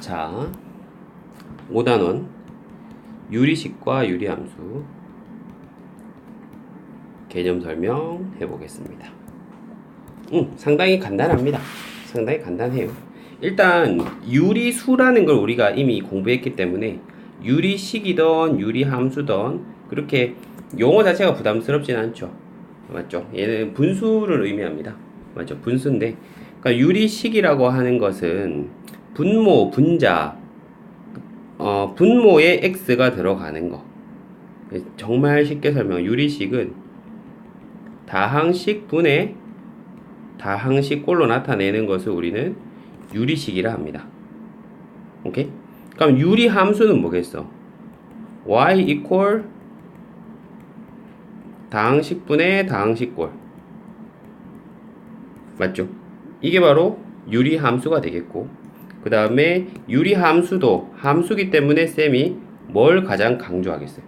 자, 5단원 유리식과 유리함수 개념 설명 해 보겠습니다. 음, 상당히 간단합니다. 상당히 간단해요. 일단 유리수라는 걸 우리가 이미 공부했기 때문에 유리식이던 유리함수던 그렇게 용어 자체가 부담스럽진 않죠. 맞죠? 얘는 분수를 의미합니다. 맞죠? 분수인데 그러니까 유리식이라고 하는 것은 분모, 분자, 어, 분모에 x가 들어가는 거. 정말 쉽게 설명. 유리식은 다항식 분의 다항식 꼴로 나타내는 것을 우리는 유리식이라 합니다. 오케이? 그럼 유리 함수는 뭐겠어? y equal 다항식 분의 다항식 꼴. 맞죠? 이게 바로 유리 함수가 되겠고 그 다음에 유리 함수도 함수기 때문에 쌤이 뭘 가장 강조하겠어요?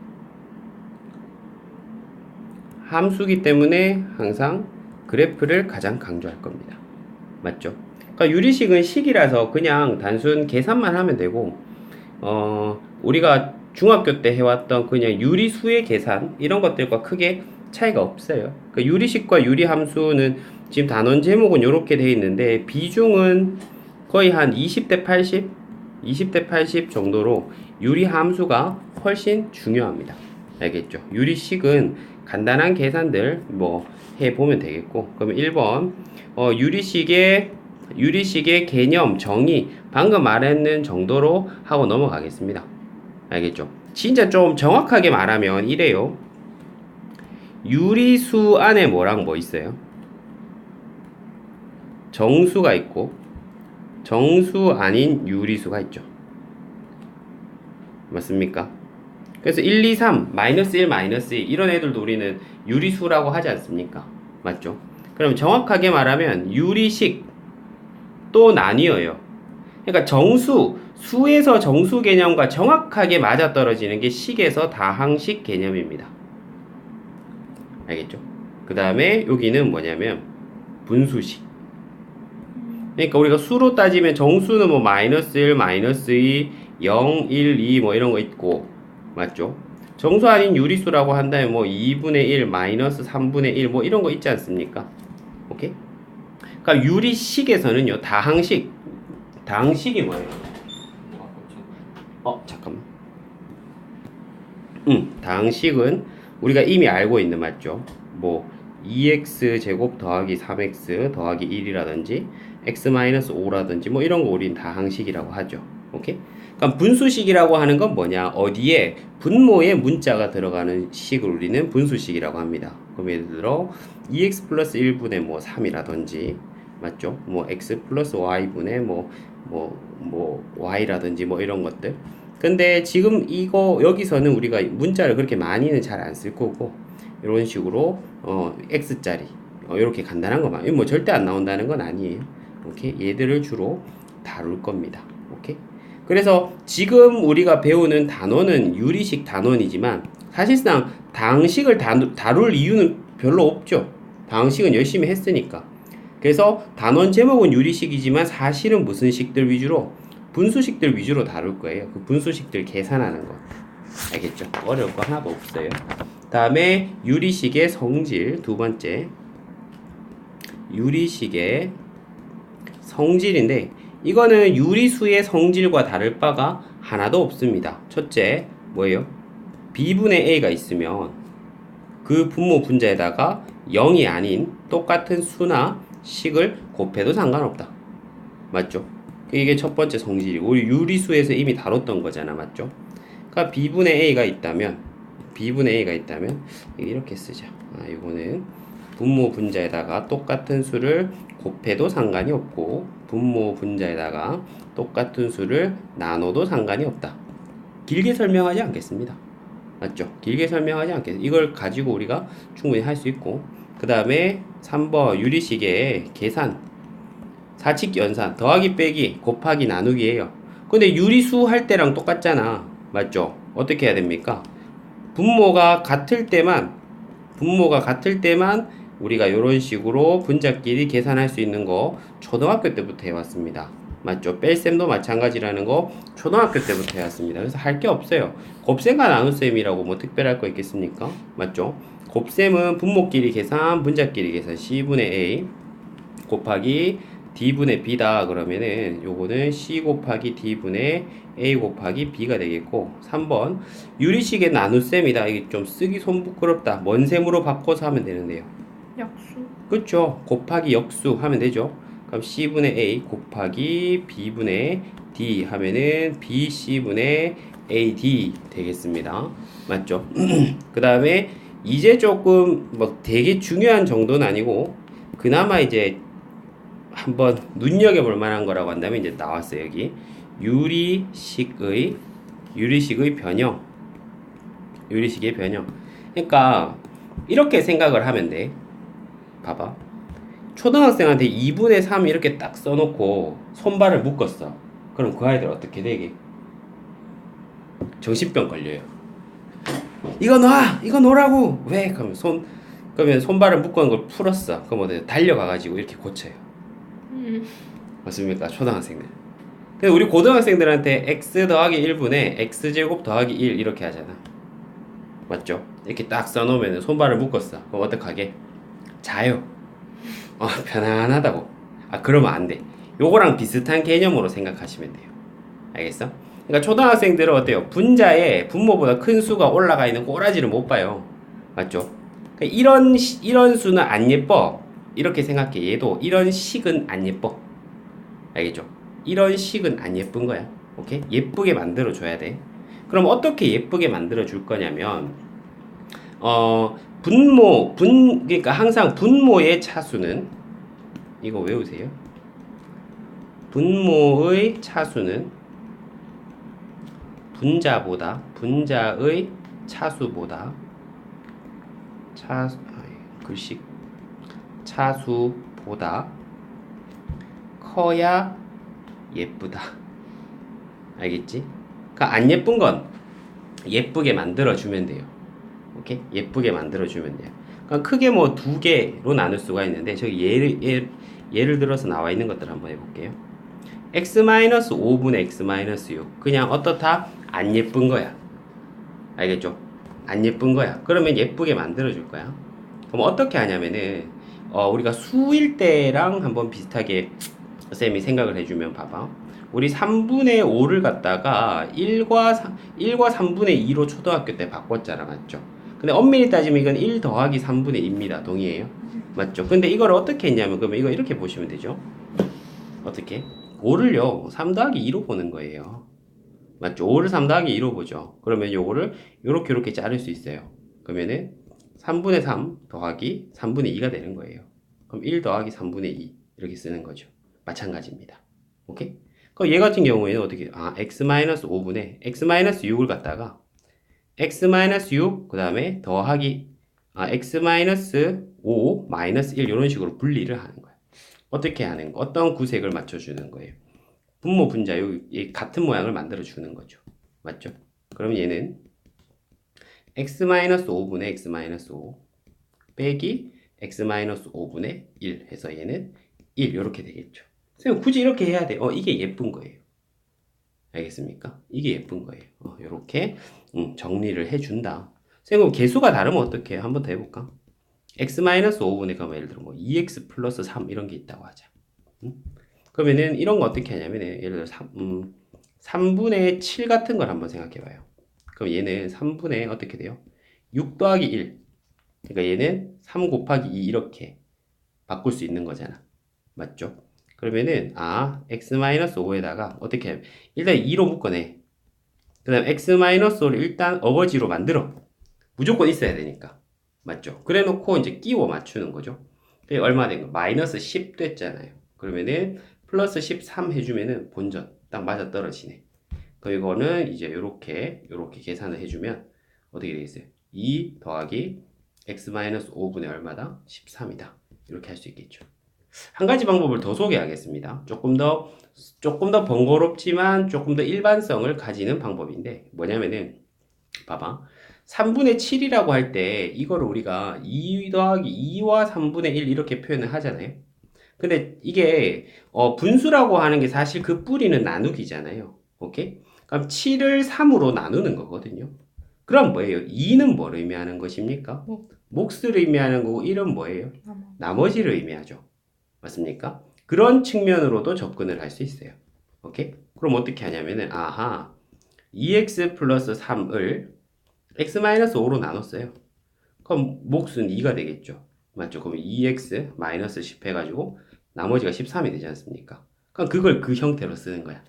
함수기 때문에 항상 그래프를 가장 강조할 겁니다. 맞죠? 그러니까 유리식은 식이라서 그냥 단순 계산만 하면 되고 어 우리가 중학교 때 해왔던 그냥 유리수의 계산 이런 것들과 크게 차이가 없어요. 그러니까 유리식과 유리함수는 지금 단원 제목은 이렇게 돼 있는데 비중은 거의 한 20대 80, 20대 80 정도로 유리 함수가 훨씬 중요합니다. 알겠죠? 유리식은 간단한 계산들 뭐 해보면 되겠고 그러면 1번 어, 유리식의 유리식의 개념 정의 방금 말했는 정도로 하고 넘어가겠습니다. 알겠죠? 진짜 좀 정확하게 말하면 이래요. 유리수 안에 뭐랑 뭐 있어요? 정수가 있고 정수 아닌 유리수가 있죠. 맞습니까? 그래서 1, 2, 3, 마이너스 1, 마이너스 2 이런 애들도 우리는 유리수라고 하지 않습니까? 맞죠? 그럼 정확하게 말하면 유리식 또 나뉘어요. 그러니까 정수, 수에서 정수 개념과 정확하게 맞아떨어지는 게 식에서 다항식 개념입니다. 알겠죠? 그 다음에 여기는 뭐냐면 분수식. 그러니까 우리가 수로 따지면 정수는 뭐 마이너스 1, 마이너스 2, 0, 1, 2 뭐 이런 거 있고 맞죠? 정수 아닌 유리수라고 한다면 뭐 2분의 1, 마이너스 3분의 1 뭐 이런 거 있지 않습니까? 오케이? 그러니까 유리식에서는요 다항식 다항식이 뭐예요? 어 잠깐만. 음 다항식은 우리가 이미 알고 있는 맞죠? 뭐 2x 제곱 더하기 3x 더하기 1이라든지 x-5라든지 뭐 이런 거 우린 다 항식이라고 하죠. 오케이? 그럼 분수식이라고 하는 건 뭐냐? 어디에 분모에 문자가 들어가는 식을 우리는 분수식이라고 합니다. 그럼 예를 들어 2x 플러스 1분의 뭐 3이라든지 맞죠? 뭐 x 플러스 y분의 뭐 뭐, 뭐, y라든지 뭐 이런 것들. 근데 지금 이거 여기서는 우리가 문자를 그렇게 많이는 잘 안 쓸 거고 이런 식으로 어 x짜리 어, 이렇게 간단한 것만 뭐 절대 안 나온다는 건 아니에요. 오케이 얘들을 주로 다룰 겁니다. 오케이 그래서 지금 우리가 배우는 단원은 유리식 단원이지만 사실상 당식을 다룰 이유는 별로 없죠. 당식은 열심히 했으니까. 그래서 단원 제목은 유리식이지만 사실은 무슨 식들 위주로 분수식들 위주로 다룰 거예요. 그 분수식들 계산하는 거. 알겠죠? 어려울 거 하나도 없어요. 다음에 유리식의 성질 두 번째. 유리식의 성질인데 이거는 유리수의 성질과 다를 바가 하나도 없습니다. 첫째, 뭐예요? b분의 a가 있으면 그 분모 분자에다가 0이 아닌 똑같은 수나 식을 곱해도 상관없다. 맞죠? 이게 첫 번째 성질이고 우리 유리수에서 이미 다뤘던 거잖아. 맞죠? 그러니까 b분의 a가 있다면 b분의 a가 있다면 이렇게 쓰자. 아, 이거는 분모 분자에다가 똑같은 수를 곱해도 상관이 없고 분모 분자에다가 똑같은 수를 나눠도 상관이 없다. 길게 설명하지 않겠습니다. 맞죠? 길게 설명하지 않겠습니다. 이걸 가지고 우리가 충분히 할 수 있고 그 다음에 3번 유리식의 계산 사칙 연산 더하기 빼기 곱하기 나누기예요. 근데 유리수 할 때랑 똑같잖아. 맞죠? 어떻게 해야 됩니까? 분모가 같을 때만 분모가 같을 때만 우리가 이런 식으로 분자끼리 계산할 수 있는 거 초등학교 때부터 해왔습니다. 맞죠? 뺄셈도 마찬가지라는 거 초등학교 때부터 해왔습니다. 그래서 할 게 없어요. 곱셈과 나눗셈이라고 뭐 특별할 거 있겠습니까? 맞죠? 곱셈은 분모끼리 계산, 분자끼리 계산 C분의 A 곱하기 D분의 B다 그러면은 요거는 C 곱하기 D분의 A 곱하기 B가 되겠고 3번 유리식의 나눗셈이다. 이게 좀 쓰기 손 부끄럽다. 뭔 셈으로 바꿔서 하면 되는데요. 약수. 그렇죠. 곱하기 역수 하면 되죠. 그럼 C분의 A 곱하기 B분의 D 하면은 BC분의 AD 되겠습니다. 맞죠? 그 다음에 이제 조금 뭐 되게 중요한 정도는 아니고 그나마 이제 한번 눈여겨볼 만한 거라고 한다면 이제 나왔어요 여기 유리식의 유리식의 변형 유리식의 변형 그러니까 이렇게 생각을 하면 돼 봐봐 초등학생한테 2분의 3 이렇게 딱 써놓고 손발을 묶었어 그럼 그 아이들 어떻게 되게 정신병 걸려요 이거 놔 이거 놓으라고 왜 그러면 손 그러면 손발을 묶은 걸 풀었어 그럼 어디 달려가가지고 이렇게 고쳐요 음. 맞습니까? 초등학생들. 근데 우리 고등학생들한테 x 더하기 1분의 x제곱 더하기 1 이렇게 하잖아. 맞죠? 이렇게 딱 써놓으면 손발을 묶었어. 그럼 어떡하게? 자요. 어, 편안하다고. 아, 그러면 안 돼. 요거랑 비슷한 개념으로 생각하시면 돼요. 알겠어? 그러니까 초등학생들은 어때요? 분자에 분모보다 큰 수가 올라가 있는 꼬라지를 못 봐요. 맞죠? 그러니까 이런, 시- 이런 수는 안 예뻐. 이렇게 생각해. 얘도 이런 식은 안 예뻐. 알겠죠? 이런 식은 안 예쁜 거야. 오케이? 예쁘게 만들어 줘야 돼. 그럼 어떻게 예쁘게 만들어 줄 거냐면 어 분모 분 그러니까 항상 분모의 차수는 이거 외우세요. 분모의 차수는 분자보다 분자의 차수보다 차 아이, 글씨 차수보다 커야 예쁘다. 알겠지? 그러니까 안 예쁜 건 예쁘게 만들어 주면 돼요. 오케이? 예쁘게 만들어 주면 돼요. 그러니까 크게 뭐 두 개로 나눌 수가 있는데 저기 예를 예, 예를 들어서 나와 있는 것들 한번 해볼게요. x-5분의 x-6 그냥 어떻다? 안 예쁜 거야. 알겠죠? 안 예쁜 거야. 그러면 예쁘게 만들어 줄 거야. 그럼 어떻게 하냐면은 어, 우리가 수일 때랑 한번 비슷하게 쌤이 생각을 해주면 봐봐. 우리 3분의 5를 갖다가 1과 3, 1과 3분의 2로 초등학교 때 바꿨잖아. 맞죠? 근데 엄밀히 따지면 이건 1 더하기 3분의 2입니다. 동의해요? 맞죠? 근데 이걸 어떻게 했냐면 그러면 이거 이렇게 보시면 되죠. 어떻게? 5를요. 3 더하기 2로 보는 거예요. 맞죠? 5를 3 더하기 2로 보죠. 그러면 요거를 요렇게 요렇게 자를 수 있어요. 그러면은 3분의 3 더하기 3분의 2가 되는 거예요. 그럼 1 더하기 3분의 2 이렇게 쓰는 거죠. 마찬가지입니다. 오케이? 그럼 얘 같은 경우에는 어떻게 아 x-5분의 x-6을 갖다가 x-6 그 다음에 더하기 아 x-5 마이너스 1 이런 식으로 분리를 하는 거예요. 어떻게 하는 거? 어떤 구색을 맞춰주는 거예요? 분모 분자 요이 같은 모양을 만들어 주는 거죠. 맞죠? 그럼 얘는 x-5분의 x-5 빼기 x-5분의 1 해서 얘는 1 이렇게 되겠죠. 선생님 굳이 이렇게 해야 돼. 어 이게 예쁜 거예요. 알겠습니까? 이게 예쁜 거예요. 어, 이렇게 음, 정리를 해준다. 선생님 개수가 다르면 어떻게 해요? 한번 더 해볼까? x-5분의 그러면 예를 들어 뭐 2x 플러스 3 이런 게 있다고 하자. 음? 그러면은 이런 거 어떻게 하냐면은 예를 들어 3, 음, 3분의 7 같은 걸 한번 생각해봐요. 그럼 얘는 3분의 어떻게 돼요? 6 더하기 1. 그러니까 얘는 3 곱하기 2 이렇게 바꿀 수 있는 거잖아. 맞죠? 그러면은 아 x-5에다가 어떻게 해? 일단 2로 묶어내. 그 다음 x-5를 일단 어거지로 만들어. 무조건 있어야 되니까. 맞죠? 그래 놓고 이제 끼워 맞추는 거죠. 그게 얼마 된 거? 마이너스 10 됐잖아요. 그러면은 플러스 13 해주면은 본전 딱 맞아 떨어지네. 이거는 이제 요렇게 요렇게 계산을 해주면 어떻게 되겠어요? 2 더하기 x-5분의 얼마다? 13이다. 이렇게 할 수 있겠죠. 한 가지 방법을 더 소개하겠습니다. 조금 더 조금 더 번거롭지만 조금 더 일반성을 가지는 방법인데 뭐냐면은 봐봐. 3분의 7이라고 할 때 이거를 우리가 2 더하기 2와 3분의 1 이렇게 표현을 하잖아요. 근데 이게 어, 분수라고 하는 게 사실 그 뿌리는 나누기잖아요. 오케이? 그럼 7을 3으로 나누는 거거든요. 그럼 뭐예요? 2는 뭘 의미하는 것입니까? 목. 몫을 의미하는 거고 1은 뭐예요? 나머. 나머지를 의미하죠. 맞습니까? 그런 측면으로도 접근을 할 수 있어요. 오케이? 그럼 어떻게 하냐면은 아하 2x 플러스 3을 x 마이너스 5로 나눴어요. 그럼 몫은 2가 되겠죠. 맞죠? 그럼 2x 마이너스 10 해가지고 나머지가 13이 되지 않습니까? 그럼 그걸 그 형태로 쓰는 거야.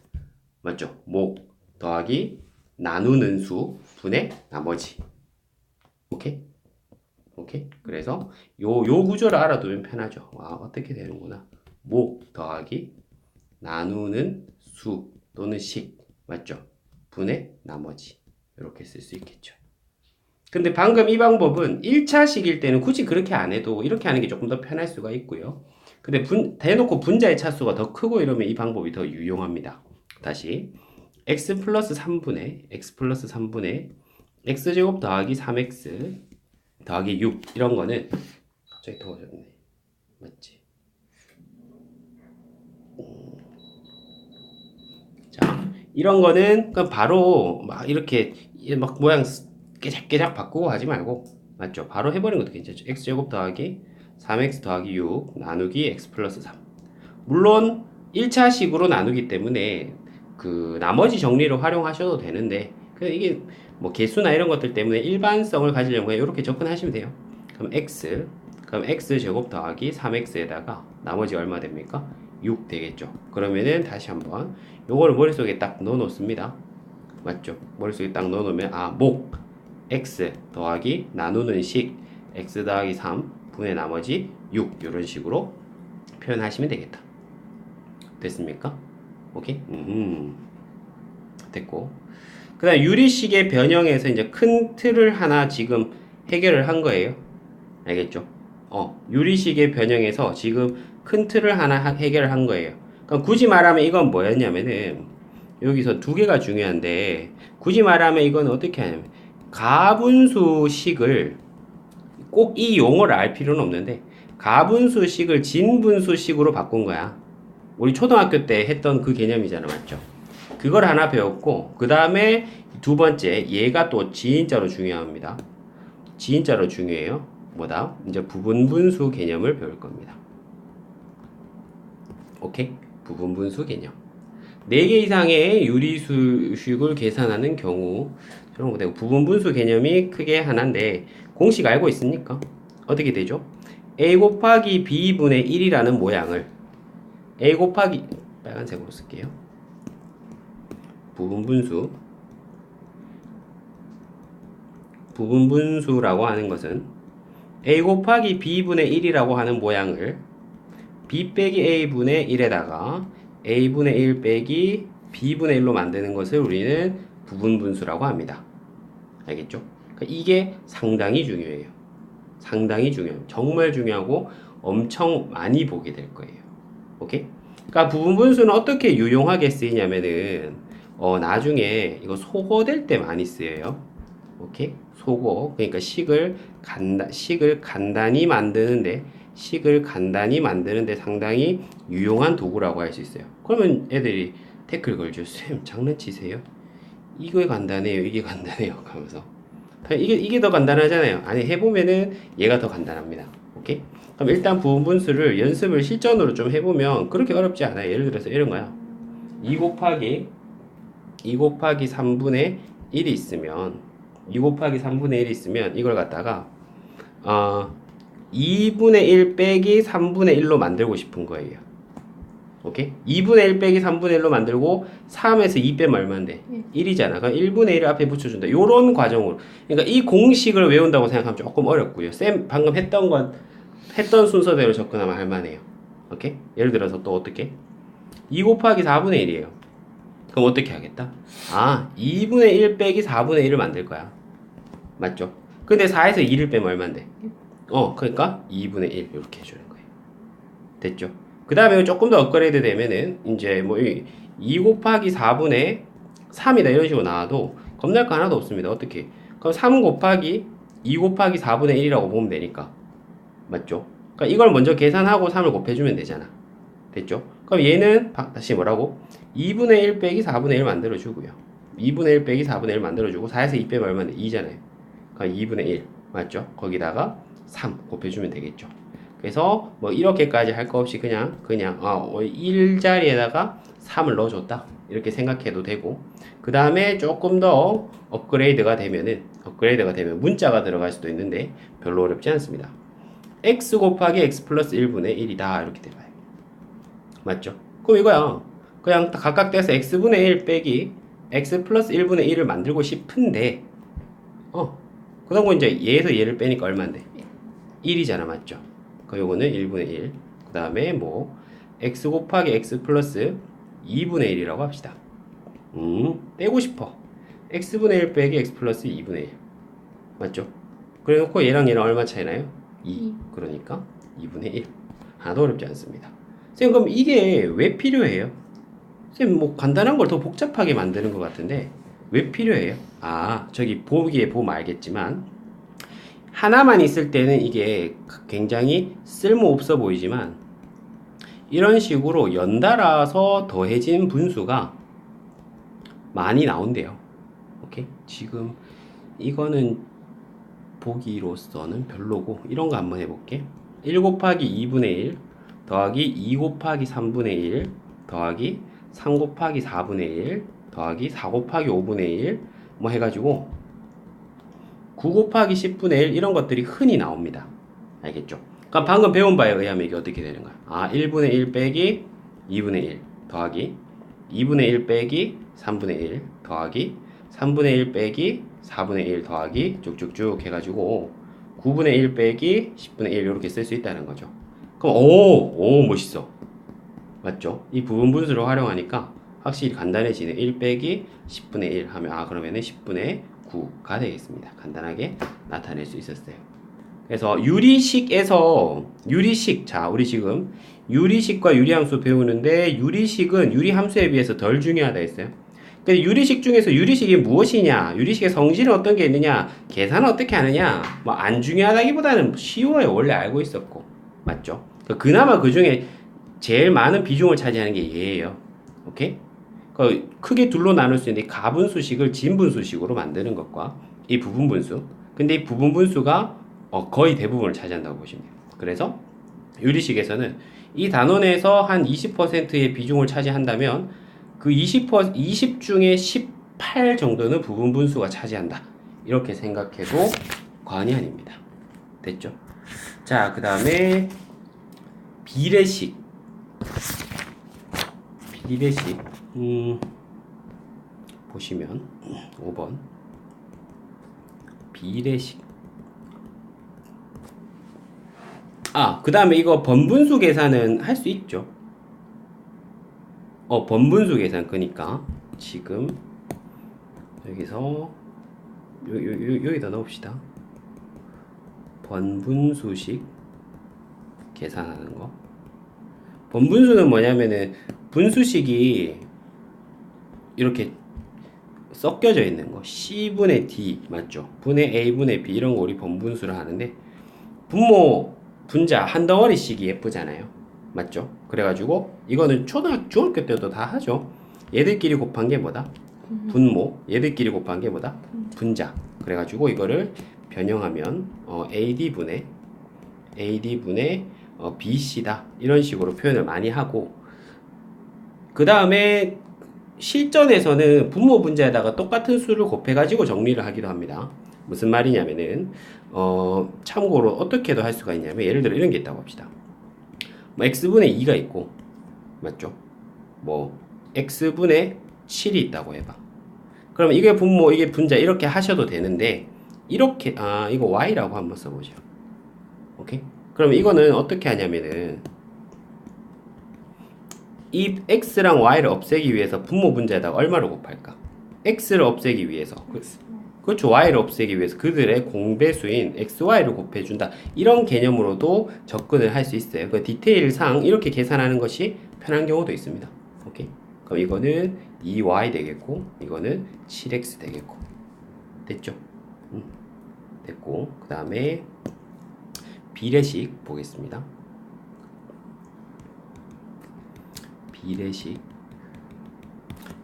맞죠? 목 더하기 나누는 수 분의 나머지. 오케이? 오케이? 그래서 요, 요 구조를 알아두면 편하죠. 와, 어떻게 되는구나. 목 더하기 나누는 수 또는 식. 맞죠? 분의 나머지. 이렇게 쓸 수 있겠죠. 근데 방금 이 방법은 1차식일 때는 굳이 그렇게 안 해도 이렇게 하는 게 조금 더 편할 수가 있고요. 근데 분, 대놓고 분자의 차수가 더 크고 이러면 이 방법이 더 유용합니다. 다시 x 플러스 3분의 x 플러스 3분의 x제곱 더하기 3x 더하기 6 이런 거는 갑자기 더워졌네. 맞지? 음. 자, 이런 거는 그냥 바로 막 이렇게 막 모양 깨작깨작 바꾸고 하지 말고 맞죠? 바로 해버리는 것도 괜찮죠. x제곱 더하기 3x 더하기 6 나누기 x 플러스 3 물론 1차식으로 나누기 때문에 그 나머지 정리를 활용하셔도 되는데 그 이게 뭐 개수나 이런 것들 때문에 일반성을 가지려면 그냥 이렇게 접근하시면 돼요. 그럼 x 그럼 x 제곱 더하기 3x에다가 나머지 얼마 됩니까? 6 되겠죠. 그러면은 다시 한번 요거를 머릿속에 딱 넣어 놓습니다. 맞죠? 머릿속에 딱 넣어 놓으면 아, 목 x 더하기 나누는 식 x 더하기 3 분의 나머지 6 이런 식으로 표현하시면 되겠다. 됐습니까? 오케이? 음. 됐고. 그 다음 유리식의 변형에서 이제 큰 틀을 하나 지금 해결을 한 거예요. 알겠죠? 어, 유리식의 변형에서 지금 큰 틀을 하나 하- 해결을 한 거예요. 그럼 굳이 말하면 이건 뭐였냐면은 여기서 두 개가 중요한데 굳이 말하면 이건 어떻게 하냐면 가분수식을 꼭 이 용어를 알 필요는 없는데 가분수식을 진분수식으로 바꾼 거야. 우리 초등학교 때 했던 그 개념이잖아, 맞죠? 그걸 하나 배웠고 그 다음에 두 번째 얘가 또 진짜로 중요합니다. 진짜로 중요해요. 뭐다? 이제 부분 분수 개념을 배울 겁니다. 오케이? 부분 분수 개념. 4개 이상의 유리수식을 계산하는 경우 이런 거 되고 부분 분수 개념이 크게 하나인데 공식 알고 있습니까? 어떻게 되죠? a 곱하기 b분의 1이라는 모양을 a 곱하기 빨간색으로 쓸게요. 부분분수 부분분수라고 하는 것은 a 곱하기 b분의 1이라고 하는 모양을 b 빼기 a분의 1에다가 a분의 1 빼기 b분의 1로 만드는 것을 우리는 부분분수라고 합니다. 알겠죠? 그러니까 이게 상당히 중요해요. 상당히 중요해요. 정말 중요하고 엄청 많이 보게 될 거예요. 오케이? 그러니까 부분분수는 어떻게 유용하게 쓰이냐면은 어 나중에 이거 소거될 때 많이 쓰여요. 오케이? 소거. 그러니까 식을 간다 식을 간단히 만드는데 식을 간단히 만드는데 상당히 유용한 도구라고 할 수 있어요. 그러면 애들이 태클 걸죠. 쌤 장난치세요? 이거 간단해요. 이게 간단해요. 하면서 이게 이게 더 간단하잖아요. 아니 해보면은 얘가 더 간단합니다. 오케이? 그럼 일단 부분 분수를 연습을 실전으로 좀 해보면 그렇게 어렵지 않아요. 예를 들어서 이런 거야. 2 곱하기 2 곱하기 3분의 1이 있으면 2 곱하기 3분의 1이 있으면 이걸 갖다가 어 2분의 1 빼기 3분의 1로 만들고 싶은 거예요. 오케이? 2분의 1 빼기 3분의 1로 만들고 3에서 2 빼면 얼마인데? 1이잖아. 그럼 1분의 1을 앞에 붙여준다. 요런 과정으로. 그러니까 이 공식을 외운다고 생각하면 조금 어렵고요. 쌤 방금 했던 건 했던 순서대로 접근하면 할만해요. 오케이? 예를 들어서 또 어떻게? 2 곱하기 4분의 1이에요. 그럼 어떻게 하겠다? 아, 2분의 1 빼기 4분의 1을 만들 거야. 맞죠? 근데 4에서 2를 빼면 얼마인데? 어, 그러니까 2분의 1 이렇게 해주는 거예요. 됐죠? 그 다음에 조금 더 업그레이드 되면은 이제 뭐 2 곱하기 4분의 3이다 이런 식으로 나와도 겁날 거 하나도 없습니다. 어떻게? 그럼 3 곱하기 2 곱하기 4분의 1이라고 보면 되니까 맞죠? 그러니까 이걸 먼저 계산하고 3을 곱해주면 되잖아. 됐죠? 그럼 얘는 바- 다시 뭐라고? 2분의 1 빼기 4분의 1 만들어주고요. 2분의 1 빼기 4분의 1 만들어주고 4에서 2 빼면 얼마인데? 2잖아요. 그럼 2분의 1 맞죠? 거기다가 3 곱해주면 되겠죠. 그래서 뭐 이렇게까지 할 거 없이 그냥 그냥 아, 1 자리에다가 3을 넣어줬다 이렇게 생각해도 되고 그 다음에 조금 더 업그레이드가 되면은 업그레이드가 되면 문자가 들어갈 수도 있는데 별로 어렵지 않습니다. x 곱하기 x 플러스 1분의 1이다 이렇게 돼봐요. 맞죠? 그럼 이거야. 그냥 다 각각 떼서 x분의 1 빼기 x 플러스 1분의 1을 만들고 싶은데 어 그다음 이제 얘에서 얘를 빼니까 얼마인데? 1이잖아 맞죠? 그 요거는 1분의 1. 그 다음에 뭐 x 곱하기 x 플러스 2분의 1이라고 합시다. 음 빼고 싶어. x분의 1 빼기 x 플러스 2분의 1 맞죠? 그래 놓고 얘랑 얘랑 얼마 차이 나요? 2 이. 그러니까 2분의 1 하나도 어렵지 않습니다 선생님 그럼 이게 왜 필요해요? 선생님 뭐 간단한 걸 더 복잡하게 만드는 것 같은데 왜 필요해요? 아 저기 보기에 보면 알겠지만 하나만 있을 때는 이게 굉장히 쓸모없어 보이지만 이런 식으로 연달아서 더해진 분수가 많이 나온대요. 오케이? 지금 이거는 보기로서는 별로고 이런 거 한번 해볼게. 1 곱하기 2분의 1 더하기 2 곱하기 3분의 1 더하기 3 곱하기 4분의 1 더하기 4 곱하기 5분의 1 뭐 해가지고 9 곱하기 10분의 1 이런 것들이 흔히 나옵니다. 알겠죠? 그럼 방금 배운 바에 의하면 이게 어떻게 되는 거야? 아 1분의 1 빼기 2분의 1 더하기 2분의 1 빼기 3분의 1 더하기 3분의 1 빼기 4분의 1 더하기 쭉쭉쭉 해가지고 9분의 1 빼기 10분의 1 이렇게 쓸 수 있다는 거죠. 그럼 오, 오 멋있어. 맞죠? 이 부분 분수를 활용하니까 확실히 간단해지는 1 빼기 10분의 1 하면 아 그러면은 10분의 9가 되겠습니다. 간단하게 나타낼 수 있었어요. 그래서 유리식에서 유리식 자 우리 지금 유리식과 유리함수 배우는데 유리식은 유리함수에 비해서 덜 중요하다 했어요. 근데 유리식 중에서 유리식이 무엇이냐, 유리식의 성질은 어떤 게 있느냐, 계산은 어떻게 하느냐, 뭐 안 중요하다기보다는 쉬워요. 원래 알고 있었고, 맞죠? 그나마 그 중에 제일 많은 비중을 차지하는 게 얘예요. 오케이? 그 크게 둘로 나눌 수 있는데 가분수식을 진분수식으로 만드는 것과 이 부분분수. 근데 이 부분분수가 어, 거의 대부분을 차지한다고 보시면 돼요. 그래서 유리식에서는 이 단원에서 한 20%의 비중을 차지한다면 그 20%, 20 중에 18 정도는 부분 분수가 차지한다. 이렇게 생각해도 과언이 아닙니다. 됐죠? 자, 그 다음에 비례식. 비례식. 음, 보시면 5번. 비례식. 아, 그 다음에 이거 번분수 계산은 할 수 있죠. 어, 번분수 계산 그니까 지금 여기서 요, 요, 요, 여기다 넣읍시다. 번분수식 계산하는 거. 번분수는 뭐냐면은 분수식이 이렇게 섞여져 있는 거. C분의 D 맞죠? 분의 A분의 B 이런 거 우리 번분수를 하는데 분모 분자 한 덩어리씩이 예쁘잖아요. 맞죠? 그래가지고 이거는 초등학교 중학교 때도 다 하죠. 얘들끼리 곱한 게 뭐다? 분모. 얘들끼리 곱한 게 뭐다? 분자. 그래가지고 이거를 변형하면 어, AD 분의 AD 분의 어, BC다 이런 식으로 표현을 많이 하고 그 다음에 실전에서는 분모 분자에다가 똑같은 수를 곱해가지고 정리를 하기도 합니다. 무슨 말이냐면은 어, 참고로 어떻게도 할 수가 있냐면 예를 들어 이런 게 있다고 합시다. 뭐 x분의 2가 있고 맞죠? 뭐 x분의 7이 있다고 해봐. 그러면 이게 분모 이게 분자 이렇게 하셔도 되는데 이렇게 아 이거 y라고 한번 써보죠. 오케이? 그러면 이거는 어떻게 하냐면은 이 x랑 y를 없애기 위해서 분모 분자에다가 얼마를 곱할까? x를 없애기 위해서 그- 그렇죠. y를 없애기 위해서 그들의 공배수인 xy를 곱해준다. 이런 개념으로도 접근을 할 수 있어요. 그 디테일상 이렇게 계산하는 것이 편한 경우도 있습니다. 오케이. 그럼 이거는 2y 되겠고, 이거는 7x 되겠고. 됐죠? 음, 됐고. 그 다음에 비례식 보겠습니다. 비례식.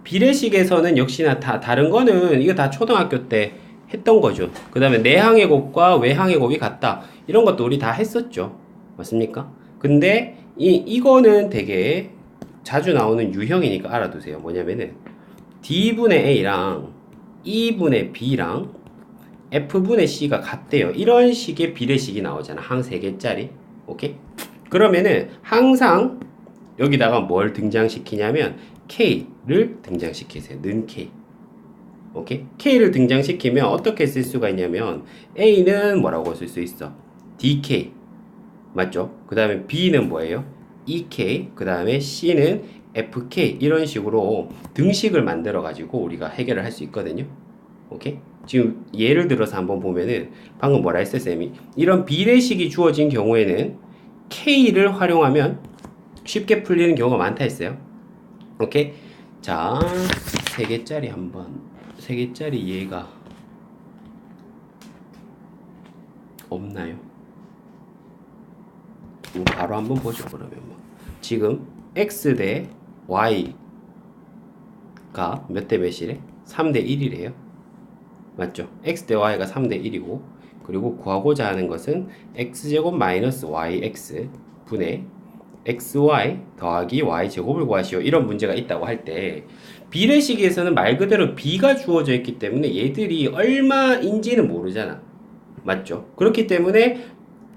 비례식에서는 역시나 다 다른 거는 이거 다 초등학교 때 했던 거죠. 그 다음에 내항의 곱과 외항의 곱이 같다. 이런 것도 우리 다 했었죠. 맞습니까? 근데 이, 이거는 되게 자주 나오는 유형이니까 알아두세요. 뭐냐면은 D분의 A랑 E분의 B랑 F분의 C가 같대요. 이런 식의 비례식이 나오잖아. 항 3개짜리. 오케이? 그러면은 항상 여기다가 뭘 등장시키냐면 K를 등장시키세요. 는 K. 오케이? K를 등장시키면 어떻게 쓸 수가 있냐면 A는 뭐라고 쓸 수 있어? DK. 맞죠? 그 다음에 B는 뭐예요? EK. 그 다음에 C는 FK. 이런 식으로 등식을 만들어 가지고 우리가 해결을 할 수 있거든요. 오케이? 지금 예를 들어서 한번 보면은 방금 뭐라 했어요, 쌤이? 이런 비례식이 주어진 경우에는 K를 활용하면 쉽게 풀리는 경우가 많다 했어요. 오케이? 자, 세 개짜리 한번 세 개짜리 예가 없나요? 뭐 바로 한번 보죠 그러면 뭐 지금 x 대 y가 몇 대 몇이래? 3 대 1이래요. 맞죠? x 대 y가 3대 1이고 그리고 구하고자 하는 것은 x제곱 마이너스 yx 분의 xy 더하기 y 제곱을 구하시오. 이런 문제가 있다고 할 때 비례식에서는 말 그대로 b가 주어져 있기 때문에 얘들이 얼마인지는 모르잖아. 맞죠? 그렇기 때문에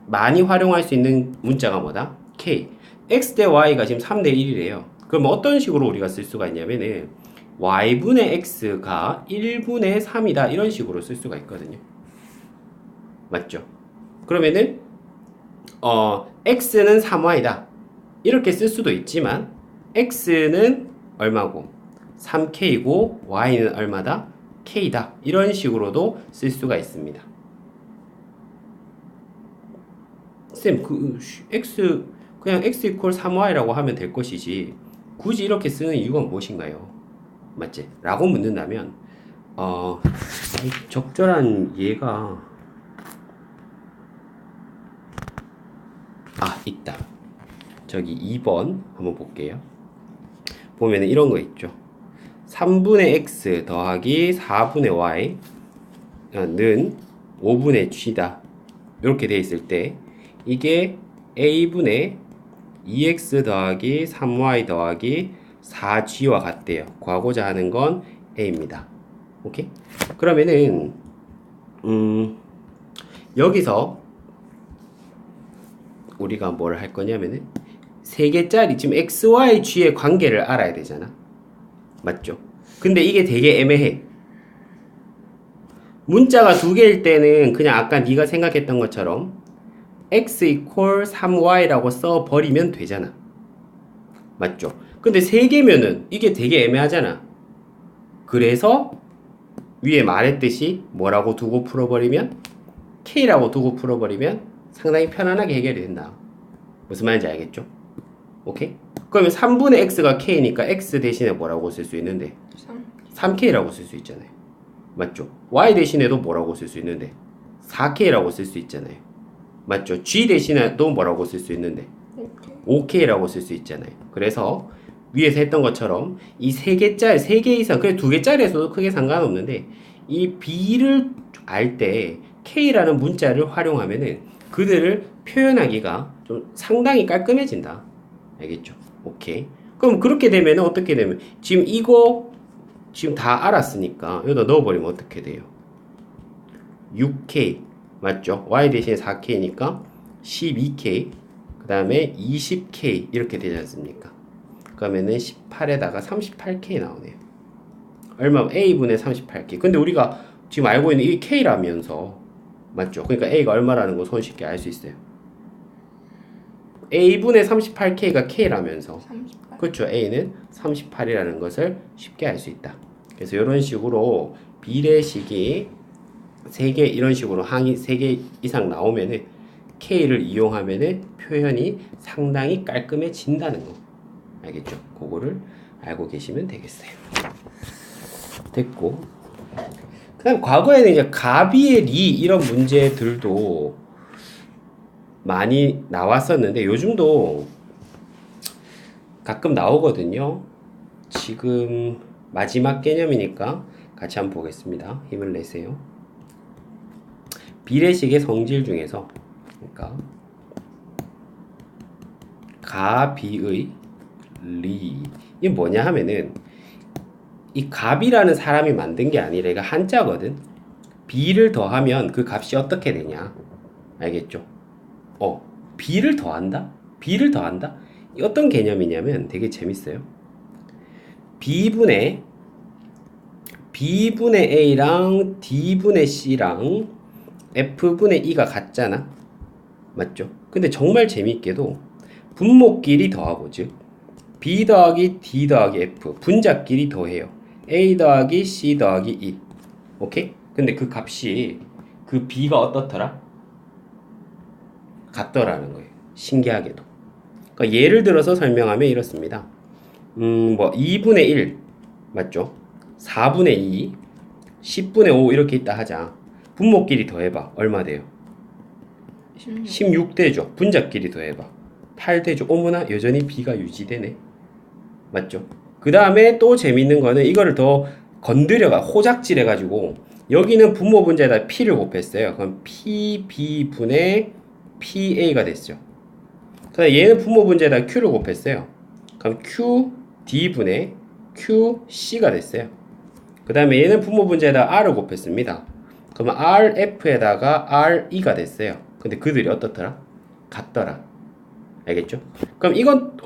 많이 활용할 수 있는 문자가 뭐다? k. x 대 y가 지금 3대 1이래요. 그럼 어떤 식으로 우리가 쓸 수가 있냐면은 y분의 x가 1분의 3이다. 이런 식으로 쓸 수가 있거든요. 맞죠? 그러면은 어 x는 3y다. 이렇게 쓸 수도 있지만 x는 얼마고? 3k고 y는 얼마다? k다. 이런 식으로도 쓸 수가 있습니다. 쌤 그 x 그냥 x 이퀄 3y라고 하면 될 것이지. 굳이 이렇게 쓰는 이유가 무엇인가요? 맞지? 라고 묻는다면 어이 적절한 예가 아 있다. 저기 2번 한번 볼게요. 보면은 이런 거 있죠. 3분의 x 더하기 4분의 y는 5분의 g다. 이렇게 돼 있을 때 이게 a분의 2x 더하기 3y 더하기 4g와 같대요. 구하고자 하는 건 a입니다. 오케이? 그러면은 음 여기서 우리가 뭘 할 거냐면은 세 개짜리 지금 x, y, g의 관계를 알아야 되잖아. 맞죠? 근데 이게 되게 애매해. 문자가 두 개일 때는 그냥 아까 네가 생각했던 것처럼 x equal 3y라고 써 버리면 되잖아. 맞죠? 근데 세 개면은 이게 되게 애매하잖아. 그래서 위에 말했듯이 뭐라고 두고 풀어버리면 k라고 두고 풀어버리면 상당히 편안하게 해결이 된다. 무슨 말인지 알겠죠? 오케이? 그러면 3분의 x가 k니까 x 대신에 뭐라고 쓸 수 있는데 3. 3k라고 쓸 수 있잖아요. 맞죠? y 대신에도 뭐라고 쓸 수 있는데 4k라고 쓸 수 있잖아요. 맞죠? g 대신에도 뭐라고 쓸 수 있는데 오케이. 5k라고 쓸 수 있잖아요. 그래서 위에서 했던 것처럼 이 세 개짜리, 세 개 이상, 그래 두 개짜리에서도 크게 상관없는데 이 b를 알 때 k라는 문자를 활용하면은 그들을 표현하기가 좀 상당히 깔끔해진다. 알겠죠? 오케이. 그럼 그렇게 되면 어떻게 되면 지금 이거 지금 다 알았으니까 여기다 넣어버리면 어떻게 돼요? 6k 맞죠? y 대신에 4k니까 12k 그 다음에 20k 이렇게 되지 않습니까? 그러면은 18에다가 38k 나오네요. 얼마? a분의 38k. 근데 우리가 지금 알고 있는 이 k라면서 맞죠? 그러니까 a가 얼마라는 거 손쉽게 알 수 있어요. a분의 38k가 k라면서 38. 그렇죠. a는 38이라는 것을 쉽게 알 수 있다. 그래서 이런 식으로 비례식이 세개 이런 식으로 항이 세개 이상 나오면은 k를 이용하면은 표현이 상당히 깔끔해진다는 거. 알겠죠? 그거를 알고 계시면 되겠어요. 됐고. 그 다음 과거에는 이제 가비의 리 이런 문제들도 많이 나왔었는데 요즘도 가끔 나오거든요. 지금 마지막 개념이니까 같이 한번 보겠습니다. 힘을 내세요. 비례식의 성질 중에서 그러니까 가비의 리 이게 뭐냐 하면은 이 갑이라는 사람이 만든 게 아니라 이거 한자거든. 비를 더하면 그 값이 어떻게 되냐? 알겠죠? 어, 비를 더한다? 비를 더한다? 이 어떤 개념이냐면 되게 재밌어요. b분의 b분의 a랑 d분의 c랑 f분의 e가 같잖아. 맞죠? 근데 정말 재밌게도 분모끼리 더하고 즉 b 더하기 d 더하기 f 분자끼리 더해요. a 더하기 c 더하기 e. 오케이? 근데 그 값이 그 b가 어떻더라? 같더라는 거예요. 신기하게도. 그러니까 예를 들어서 설명하면 이렇습니다. 음, 뭐 2분의 1 맞죠? 4분의 2, 10분의 5 이렇게 있다 하자. 분모끼리 더해봐. 얼마 돼요? 16. 16 되죠. 분자끼리 더해봐. 8 되죠. 어머나 여전히 b가 유지되네. 맞죠? 그 다음에 또 재밌는 거는 이거를 더 건드려가 호작질 해 가지고 여기는 분모 분자에다 p를 곱했어요. 그럼 pb 분의 pa가 됐죠. 그다음 얘는 분모 분자에다 q를 곱했어요. 그럼 q d 분의 q c가 됐어요. 그 다음에 얘는 분모 분자에다 r을 곱했습니다. 그러면 rf에다가 re가 됐어요. 근데 그들이 어떻더라? 같더라. 알겠죠? 그럼 이건